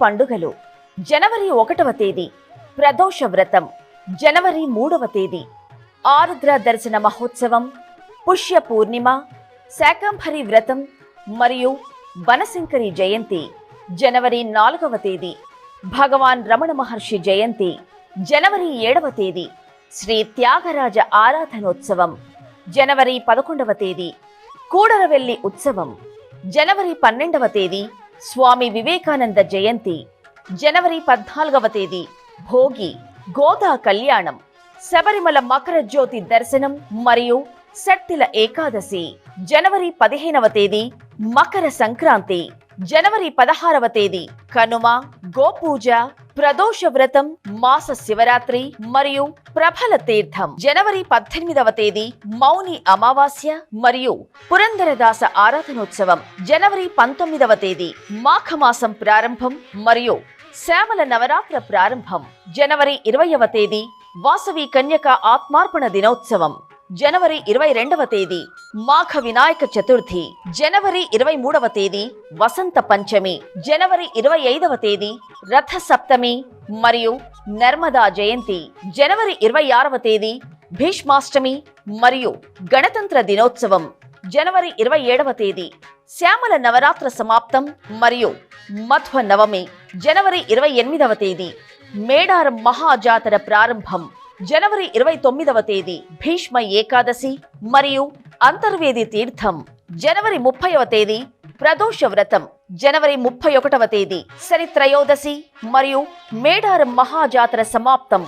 పండుగలు. జనవరి ఒకటవ తేదీ ప్రదోష వ్రతం. జనవరి మూడవ తేదీ ఆరుద్ర దర్శన మహోత్సవం పుష్య పూర్ణిమ శాకంభరి వ్రతం మరియు బనశంకరి జయంతి. జనవరి నాలుగవ తేదీ భగవాన్ రమణ మహర్షి జయంతి. జనవరి ఏడవ తేదీ శ్రీ త్యాగరాజ ఆరాధనోత్సవం. జనవరి పదకొండవ తేదీ కూడరవెల్లి ఉత్సవం. జనవరి పన్నెండవ తేదీ స్వామి వివేకానంద జయంతి జనవరి పద్నాలుగవ తేదీ భోగి గోదా కళ్యాణం శబరిమల మకర జ్యోతి దర్శనం మరియు శక్తిల ఏకాదశి జనవరి పదిహేనవ తేదీ మకర సంక్రాంతి జనవరి పదహారవ తేదీ కనుమ గోపూజ ప్రదోష వ్రతం మాస శివరాత్రి మరియు ప్రభల తీర్థం. జనవరి పద్దెనిమిదవ తేదీ మౌని అమావాస్య మరియు పురందరదాస ఆరాధనోత్సవం. జనవరి పంతొమ్మిదవ తేదీ మాఘమాసం ప్రారంభం మరియు శ్యామల నవరాత్ర ప్రారంభం. జనవరి ఇరవయవ తేదీ వాసవి కన్యక ఆత్మార్పణ దినోత్సవం. జనవరి ఇరవై రెండవ తేదీ మాఘ వినాయక చతుర్థి. జనవరి ఇరవై మూడవ తేదీ వసంత పంచమి. జనవరి ఇరవై ఐదవ తేదీ రథ సప్తమి మరియు నర్మదా జయంతి. జనవరి ఇరవై ఆరవ తేదీ భీష్మాష్టమి మరియు గణతంత్ర దినోత్సవం. జనవరి ఇరవై ఏడవ తేదీ శ్యామల నవరాత్ర సమాప్తం మరియు మధ్వ నవమి. జనవరి ఇరవై ఎనిమిదవ తేదీ మేడారం మహాజాతర ప్రారంభం. జనవరి ఇరవై తొమ్మిదవ తేదీ భీష్మ ఏకాదశి మరియు అంతర్వేది తీర్థం. జనవరి ముప్పైవ తేదీ ప్రదోష వ్రతం. జనవరి ముప్పై ఒకటవ తేదీ శని త్రయోదశి మరియు మేడారం మహాజాతర సమాప్తం.